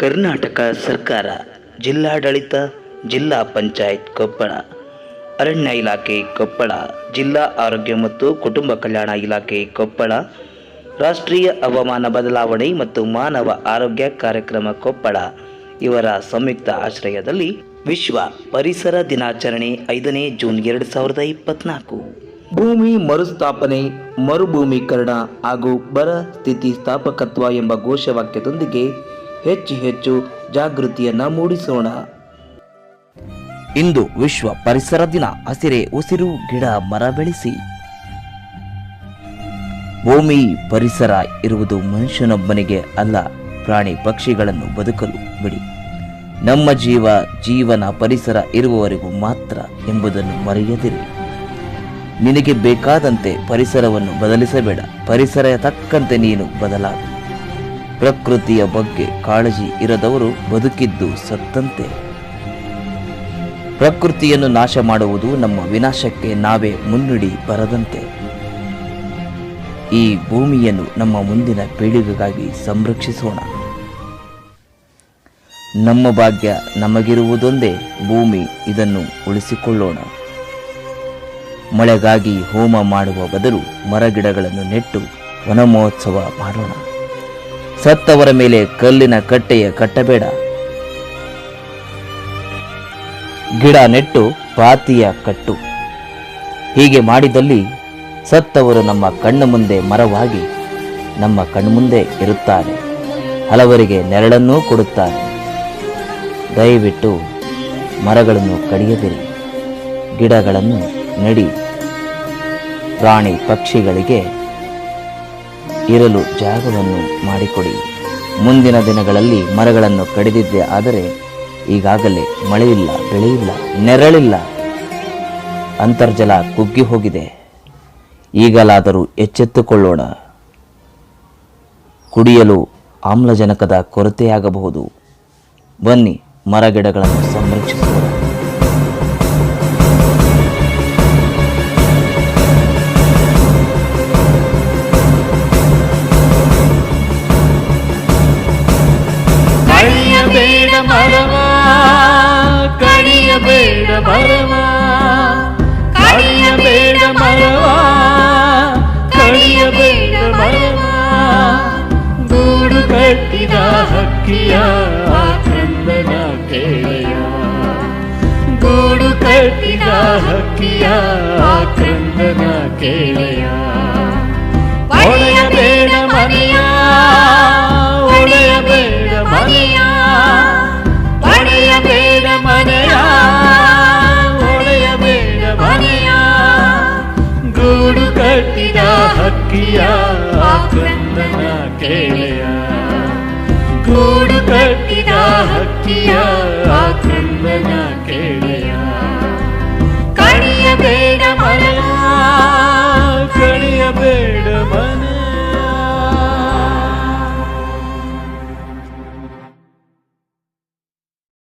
ಕರ್ನಾಟಕ ಸರ್ಕಾರ ಜಿಲ್ಲಾಡಳಿತ, ಜಿಲ್ಲಾ ಪಂಚಾಯತ್ ಕೊಪ್ಪಳ, ಅರಣ್ಯ ಇಲಾಖೆ ಕೊಪ್ಪಳ, ಜಿಲ್ಲಾ ಆರೋಗ್ಯ ಮತ್ತು ಕುಟುಂಬ ಕಲ್ಯಾಣ ಇಲಾಖೆ ಕೊಪ್ಪಳ, ರಾಷ್ಟ್ರೀಯ ಹವಾಮಾನ ಬದಲಾವಣೆ ಮತ್ತು ಮಾನವ ಆರೋಗ್ಯ ಕಾರ್ಯಕ್ರಮ ಕೊಪ್ಪಳ. ಇವರ ಸಂಯುಕ್ತ ಆಶ್ರಯದಲ್ಲಿ ವಿಶ್ವ ಪರಿಸರ ದಿನಾಚರಣೆ ಐದನೇ ಜೂನ್ ಎರಡು ಸಾವಿರದ ಇಪ್ಪತ್ನಾಲ್ಕು. ಭೂಮಿ ಮರುಸ್ಥಾಪನೆ, ಮರುಭೂಮೀಕರಣ ಹಾಗೂ ಬರ ಸ್ಥಿತಿ ಸ್ಥಾಪಕತ್ವ ಎಂಬ ಘೋಷವಾಕ್ಯದೊಂದಿಗೆ ಹೆಚ್ಚು ಹೆಚ್ಚು ಜಾಗೃತಿಯನ್ನ ಮೂಡಿಸೋಣ. ಇಂದು ವಿಶ್ವ ಪರಿಸರ ದಿನ. ಹಸಿರೆ ಉಸಿರು, ಗಿಡ, ಮರ ಬೆಳೆಸಿ. ಭೂಮಿ, ಪರಿಸರ ಇರುವುದು ಮನುಷ್ಯನೊಬ್ಬನಿಗೆ ಅಲ್ಲ, ಪ್ರಾಣಿ ಪಕ್ಷಿಗಳನ್ನು ಬದುಕಲು ಬಿಡಿ. ನಮ್ಮ ಜೀವ, ಜೀವನ ಪರಿಸರ ಇರುವವರೆಗೂ ಮಾತ್ರ ಎಂಬುದನ್ನು ಮರೆಯದಿರಿ. ನಿನಗೆ ಬೇಕಾದಂತೆ ಪರಿಸರವನ್ನು ಬದಲಿಸಬೇಡ. ಪರಿಸರ ತಕ್ಕಂತೆ ನೀನು ಬದಲಾಗು. ಪ್ರಕೃತಿಯ ಬಗ್ಗೆ ಕಾಳಜಿ ಇರದವರು ಬದುಕಿದ್ದು ಸತ್ತಂತೆ. ಪ್ರಕೃತಿಯನ್ನು ನಾಶ ಮಾಡುವುದು ನಮ್ಮ ವಿನಾಶಕ್ಕೆ ನಾವೇ ಮುನ್ನುಡಿ ಬರದಂತೆ. ಈ ಭೂಮಿಯನ್ನು ನಮ್ಮ ಮುಂದಿನ ಪೀಳಿಗೆಗಾಗಿ ಸಂರಕ್ಷಿಸೋಣ. ನಮ್ಮ ಭಾಗ್ಯ ನಮಗಿರುವುದೊಂದೇ, ಭೂಮಿ ಇದನ್ನು ಉಳಿಸಿಕೊಳ್ಳೋಣ. ಮಳೆಗಾಗಿ ಹೋಮ ಮಾಡುವ ಬದಲು ಮರಗಿಡಗಳನ್ನು ನೆಟ್ಟು ವನಮಹೋತ್ಸವ ಮಾಡೋಣ. ಸತ್ತವರ ಮೇಲೆ ಕಲ್ಲಿನ ಕಟ್ಟೆಯ ಕಟ್ಟಬೇಡ. ಗಿಡ ನೆಟ್ಟು ಪಾತಿಯ ಕಟ್ಟು. ಹೀಗೆ ಮಾಡಿದಲ್ಲಿ ಸತ್ತವರು ನಮ್ಮ ಕಣ್ಣ ಮುಂದೆ ಮರವಾಗಿ ನಮ್ಮ ಕಣ್ಮುಂದೆ ಇರುತ್ತಾರೆ. ಹಲವರಿಗೆ ನೆರಳನ್ನೂ ಕೊಡುತ್ತಾರೆ. ದಯವಿಟ್ಟು ಮರಗಳನ್ನು ಕಡಿಯದಿರಿ. ಗಿಡಗಳನ್ನು ನೆಡಿ. ಪ್ರಾಣಿ ಪಕ್ಷಿಗಳಿಗೆ ಇರಲು ಜಾಗವನ್ನು ಮಾಡಿಕೊಡಿ. ಮುಂದಿನ ದಿನಗಳಲ್ಲಿ ಮರಗಳನ್ನು ಕಡಿದಿದ್ದೆ ಆದರೆ ಈಗಾಗಲೇ ಮಳೆಯಿಲ್ಲ, ಬೆಳೆಯಿಲ್ಲ, ನೆರಳಿಲ್ಲ. ಅಂತರ್ಜಲ ಕುಗ್ಗಿ ಹೋಗಿದೆ. ಈಗಲಾದರೂ ಎಚ್ಚೆತ್ತುಕೊಳ್ಳೋಣ. ಕುಡಿಯಲು ಆಮ್ಲಜನಕದ ಕೊರತೆಯಾಗಬಹುದು. ಬನ್ನಿ ಮರಗಿಡಗಳನ್ನು ಸಂರಕ್ಷಿಸೋಣ. ಹಕ್ಕಿಯ ಕ್ರಂದನ ಕೇಳೆಯ ಗೂಡು ಕಟ್ಟಿದ ಹಕ್ಕಿಯ ಕ್ರಂದನ ಕೇಳೆಯ ಒಡೆಯಬೇಡ ಮನೆಯ ಒಡೆಯಬೇಡ ಮನೆಯ ಒಡೆಯಬೇಡ ಮನೆಯ ಒಡೆಯಬೇಡ ಮನೆಯ ಗೂಡು ಕಟ್ಟಿದ ಹಕ್ಕಿಯ ಕ್ರಂದನ ಕೇಳೆಯ கூடு கட்டிடா ஹக்கியா ஆக்கிரமனா கேளையா